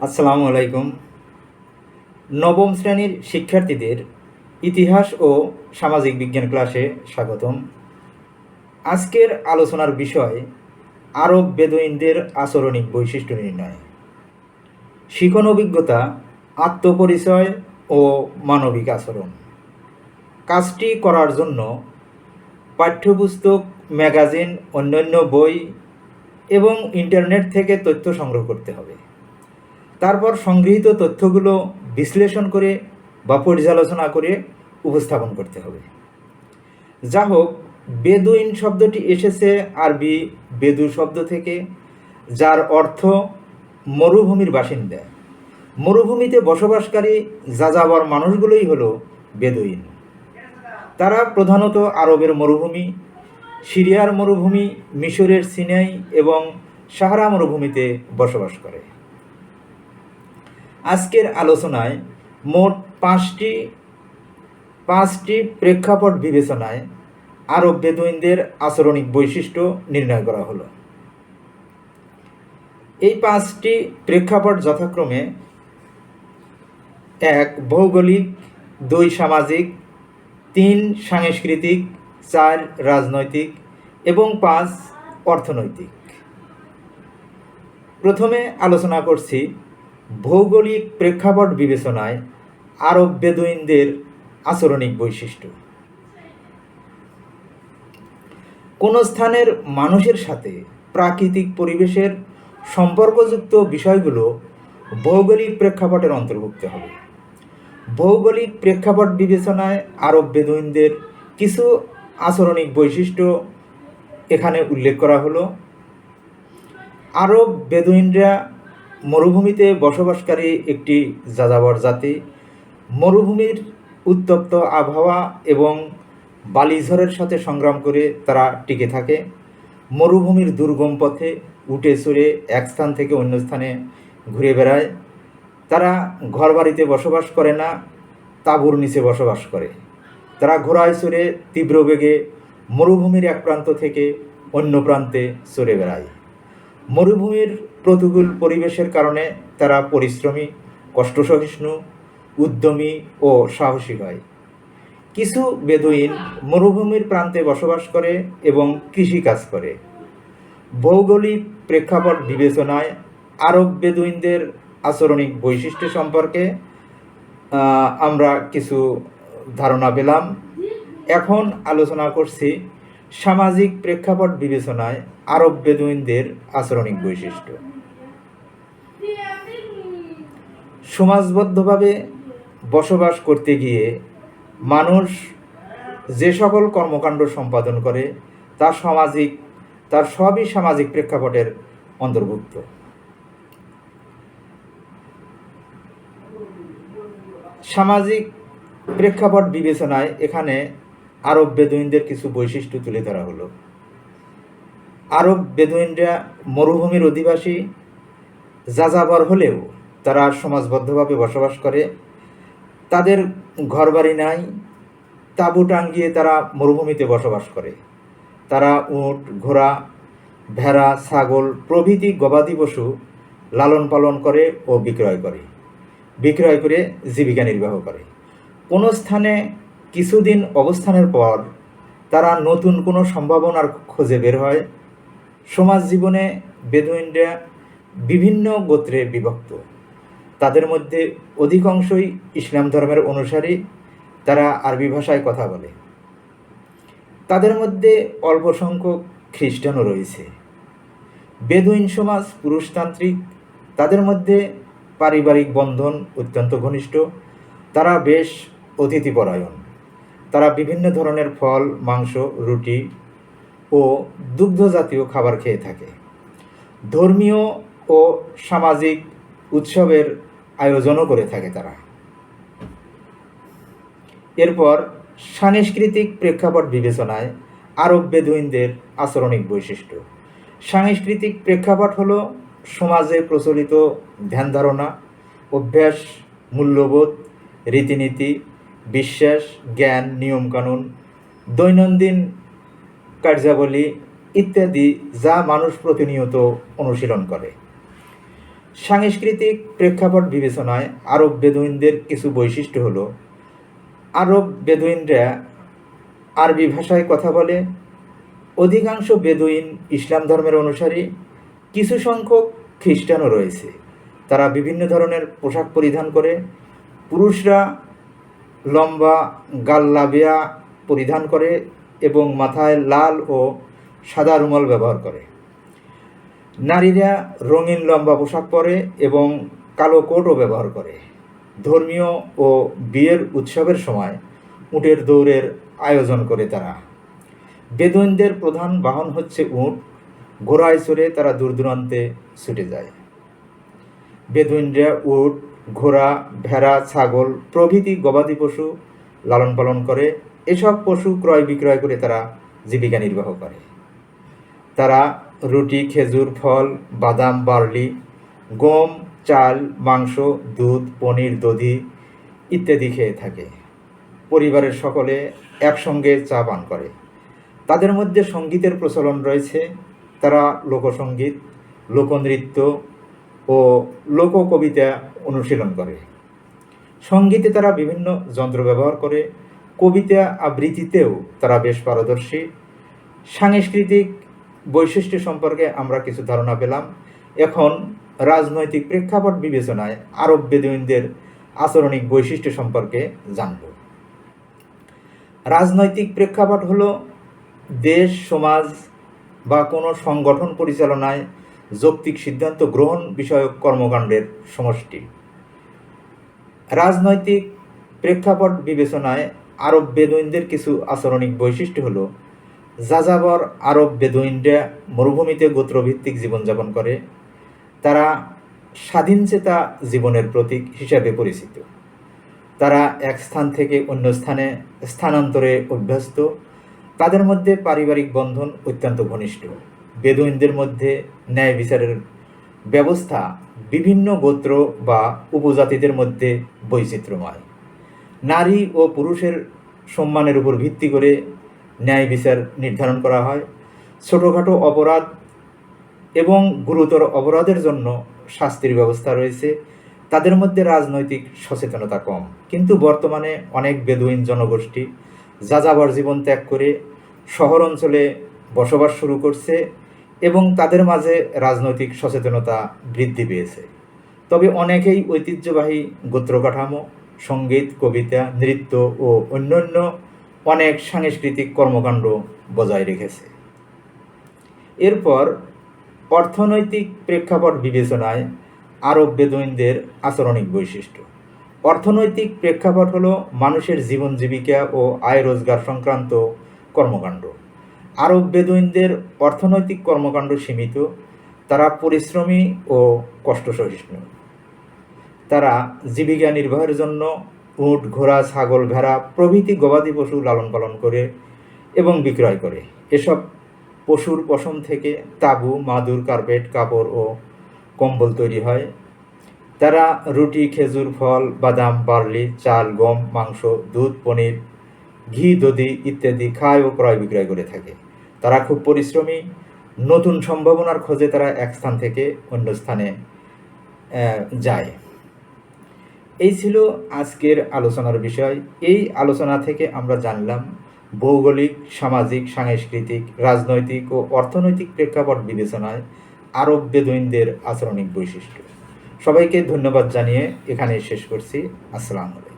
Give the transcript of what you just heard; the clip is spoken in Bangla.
আসসালামু আলাইকুম। নবম শ্রেণির শিক্ষার্থীদের ইতিহাস ও সামাজিক বিজ্ঞান ক্লাসে স্বাগতম। আজকের আলোচনার বিষয় আরব বেদুইনদের আচরণিক বৈশিষ্ট্য নির্ণয়। শিখন অভিজ্ঞতা, আত্মপরিচয় ও মানবিক আচরণ। কাজটি করার জন্য পাঠ্যপুস্তক, ম্যাগাজিন, অন্যান্য বই এবং ইন্টারনেট থেকে তথ্য সংগ্রহ করতে হবে। তারপর সংগৃহীত তথ্যগুলো বিশ্লেষণ করে বা পর্যালোচনা করে উপস্থাপন করতে হবে। যা হোক বেদুইন শব্দটি এসেছে আরবি বেদু শব্দ থেকে, যার অর্থ মরুভূমির বাসিন্দা। মরুভূমিতে বসবাসকারী যাযাবর মানুষগুলোই হলো বেদুইন। তারা প্রধানত আরবের মরুভূমি, সিরিয়ার মরুভূমি, মিশরের সিনাই এবং সাহারা মরুভূমিতে বসবাস করে। আজকের আলোচনায় মোট পাঁচটি পাঁচটি প্রেক্ষাপট বিবেচনায় আরব বেদুইনদের আচরণিক বৈশিষ্ট্য নির্ণয় করা হলো। এই পাঁচটি প্রেক্ষাপট যথাক্রমে এক, ভৌগোলিক, দুই, সামাজিক, তিন, সাংস্কৃতিক, চার, রাজনৈতিক এবং পাঁচ, অর্থনৈতিক। প্রথমে আলোচনা করছি ভৌগোলিক প্রেক্ষাপট বিবেচনায় আরব বেদুইনদের আচরণিক বৈশিষ্ট্য। কোনো স্থানের মানুষের সাথে প্রাকৃতিক পরিবেশের সম্পর্কযুক্ত বিষয়গুলো ভৌগোলিক প্রেক্ষাপটের অন্তর্ভুক্ত হবে। ভৌগোলিক প্রেক্ষাপট বিবেচনায় আরব বেদুইনদের কিছু আচরণিক বৈশিষ্ট্য এখানে উল্লেখ করা হলো। আরব বেদুইনরা মরুভূমিতে বসবাসকারী একটি যাযাবর জাতি। মরুভূমির উত্তপ্ত আবহাওয়া এবং বালিঝড়ের সাথে সংগ্রাম করে তারা টিকে থাকে। মরুভূমির দুর্গম পথে উঠে চড়ে এক স্থান থেকে অন্য স্থানে ঘুরে বেড়ায়। তারা ঘরবাড়িতে বসবাস করে না, তাঁবুর নিচে বসবাস করে। তারা ঘোড়ায় চড়ে তীব্র বেগে মরুভূমির এক প্রান্ত থেকে অন্য প্রান্তে চড়ে বেড়ায়। মরুভূমির প্রতিকূল পরিবেশের কারণে তারা পরিশ্রমী, কষ্টসহিষ্ণু, উদ্যমী ও সাহসী হয়। কিছু বেদুইন মরুভূমির প্রান্তে বসবাস করে এবং কৃষিকাজ করে। ভৌগোলিক প্রেক্ষাপট বিবেচনায় আরব বেদুইনদের আচরণিক বৈশিষ্ট্য সম্পর্কে আমরা কিছু ধারণা পেলাম। এখন আলোচনা করছি সামাজিক প্রেক্ষাপট বিবেচনায় আরব বেদুইনদের আচরণিক বৈশিষ্ট্য। সমাজবদ্ধভাবে বসবাস করতে গিয়ে মানুষ যে সকল কর্মকাণ্ড সম্পাদন করে, তা সামাজিক, তার সবই সামাজিক প্রেক্ষাপটের অন্তর্ভুক্ত। সামাজিক প্রেক্ষাপট বিবেচনায় এখানে আরব বেদুইনদের কিছু বৈশিষ্ট্য তুলে ধরা হলো। আরব বেদুইনরা মরুভূমির অধিবাসী, যাযাবর হলেও তারা সমাজবদ্ধভাবে বসবাস করে। তাদের ঘরবাড়ি নাই, তাঁবু টাঙ্গিয়ে তারা মরুভূমিতে বসবাস করে। তারা উট, ঘোড়া, ভেড়া, ছাগল প্রভৃতি গবাদি পশু লালন পালন করে ও বিক্রয় করে। বিক্রয় করে জীবিকা নির্বাহ করে। কোনো স্থানে কিছুদিন অবস্থানের পর তারা নতুন কোনো সম্ভাবনার খোঁজে বের হয়। সমাজ জীবনে বেদুইনরা বিভিন্ন গোত্রে বিভক্ত। তাদের মধ্যে অধিকাংশই ইসলাম ধর্মের অনুসারী, তারা আরবি ভাষায় কথা বলে। তাদের মধ্যে অল্প সংখ্যক খ্রিস্টানও রয়েছে। বেদুইন সমাজ পুরুষতান্ত্রিক, তাদের মধ্যে পারিবারিক বন্ধন অত্যন্ত ঘনিষ্ঠ, তারা বেশ অতিথিপরায়ণ। তারা বিভিন্ন ধরনের ফল, মাংস, রুটি ও দুগ্ধ জাতীয় খাবার খেয়ে থাকে। ধর্মীয় ও সামাজিক উৎসবের আয়োজনও করে থাকে তারা। এরপর সাংস্কৃতিক প্রেক্ষাপট বিবেচনায় আরব বেদুইনদের আচরণিক বৈশিষ্ট্য। সাংস্কৃতিক প্রেক্ষাপট হল সমাজে প্রচলিত ধ্যান ধারণা, অভ্যাস, মূল্যবোধ, রীতিনীতি বিশ্বাস, জ্ঞান, নিয়মকানুন, দৈনন্দিন কার্যাবলী ইত্যাদি যা মানুষ প্রতিনিয়ত অনুশীলন করে। সাংস্কৃতিক প্রেক্ষাপট বিবেচনায় আরব বেদুইনদের কিছু বৈশিষ্ট্য হল, আরব বেদুইনরা আরবি ভাষায় কথা বলে, অধিকাংশ বেদুইন ইসলাম ধর্মের অনুসারী, কিছু সংখ্যক খ্রিস্টানও রয়েছে। তারা বিভিন্ন ধরনের পোশাক পরিধান করে, পুরুষরা লম্বা গাল্লাবিয়া পরিধান করে এবং মাথায় লাল ও সাদা রুমাল ব্যবহার করে। নারীরা রঙিন লম্বা পোশাক পরে এবং কালো কোটও ব্যবহার করে। ধর্মীয় ও বিয়ের উৎসবের সময় উটের দৌড়ের আয়োজন করে তারা। বেদুইনদের প্রধান বাহন হচ্ছে উট। ঘোড়ায় চড়ে তারা দূর দূরান্তে ছুটে যায়। বেদুইনরা উট ঘোড়া, ভেড়া, ছাগল প্রভৃতি গবাদি পশু লালন পালন করে। এসব পশু ক্রয় বিক্রয় করে তারা জীবিকা নির্বাহ করে। তারা রুটি, খেজুর, ফল, বাদাম, বার্লি, গম, চাল, মাংস, দুধ, পনির, দধি ইত্যাদি খেয়ে থাকে। পরিবারের সকলে একসঙ্গে চা পান করে। তাদের মধ্যে সঙ্গীতের প্রচলন রয়েছে। তারা লোকসঙ্গীত, লোকনৃত্য ও লোককবিতা অনুশীলন করে। সঙ্গীতে তারা বিভিন্ন যন্ত্র ব্যবহার করে, কবিতা আবৃত্তিতেও তারা বেশ পারদর্শী। সাংস্কৃতিক বৈশিষ্ট্য সম্পর্কে আমরা কিছু ধারণা পেলাম। এখন রাজনৈতিক প্রেক্ষাপট বিবেচনায় আরব বেদুইনদের আচরণিক বৈশিষ্ট্য সম্পর্কে জানব। রাজনৈতিক প্রেক্ষাপট হলো দেশ, সমাজ বা কোনো সংগঠন পরিচালনায় যৌক্তিক সিদ্ধান্ত গ্রহণ বিষয়ক কর্মকাণ্ডের সমষ্টি। রাজনৈতিক প্রেক্ষাপট বিবেচনায় আরব বেদুইনদের কিছু আচরণিক বৈশিষ্ট্য হল, যাযাবর আরব বেদুইনরা মরুভূমিতে গোত্রভিত্তিক জীবনযাপন করে, তারা স্বাধীনচেতা জীবনের প্রতীক হিসাবে পরিচিত। তারা এক স্থান থেকে অন্য স্থানে স্থানান্তরে অভ্যস্ত, তাদের মধ্যে পারিবারিক বন্ধন অত্যন্ত ঘনিষ্ঠ। বেদুইনদের মধ্যে ন্যায় বিচারের ব্যবস্থা বিভিন্ন গোত্র বা উপজাতিদের মধ্যে বৈচিত্র্যময়। নারী ও পুরুষের সম্মানের উপর ভিত্তি করে ন্যায় বিচার নির্ধারণ করা হয়। ছোটোখাটো অপরাধ এবং গুরুতর অপরাধের জন্য শাস্তির ব্যবস্থা রয়েছে। তাদের মধ্যে রাজনৈতিক সচেতনতা কম। কিন্তু বর্তমানে অনেক বেদুইন জনগোষ্ঠী যাযাবর জীবন ত্যাগ করে শহর অঞ্চলে বসবাস শুরু করছে। এবং তাদের মাঝে রাজনৈতিক সচেতনতা বৃদ্ধি পেয়েছে। তবে অনেকেই ঐতিহ্যবাহী গোত্র কাঠামো, সংগীত, কবিতা, নৃত্য ও অন্যান্য অনেক সাংস্কৃতিক কর্মকাণ্ড বজায় রেখেছে। এরপর অর্থনৈতিক প্রেক্ষাপট বিবেচনায় আরব বেদুইনদের আচরণিক বৈশিষ্ট্য। অর্থনৈতিক প্রেক্ষাপট হলো মানুষের জীবন জীবিকা ও আয় রোজগার সংক্রান্ত কর্মকাণ্ড। আরব বেদুইনদের অর্থনৈতিক কর্মকাণ্ড সীমিত, তারা পরিশ্রমী ও কষ্ট সহিষ্ণু তারা জীবিকা নির্বাহের জন্য উট, ঘোড়া, ছাগল, ভেড়া প্রভৃতি গবাদি পশু লালন পালন করে এবং বিক্রয় করে। এসব পশুর পশম থেকে তাঁবু, মাদুর, কার্পেট, কাপড় ও কম্বল তৈরি হয়। তারা রুটি, খেজুর, ফল, বাদাম, বার্লি, চাল, গম, মাংস, দুধ, পনির, ঘি, দধি ইত্যাদি খায় ও ক্রয় বিক্রয় করে থাকে। তারা খুব পরিশ্রমী। নতুন সম্ভাবনার খোঁজে তারা এক স্থান থেকে অন্য স্থানে যায়। এই ছিল আজকের আলোচনার বিষয়। এই আলোচনা থেকে আমরা জানলাম ভৌগোলিক, সামাজিক, সাংস্কৃতিক, রাজনৈতিক ও অর্থনৈতিক প্রেক্ষাপট বিবেচনায় আরব বেদুইনদের আচরণিক বৈশিষ্ট্য। সবাইকে ধন্যবাদ জানিয়ে এখানে শেষ করছি। আসসালামু আলাইকুম।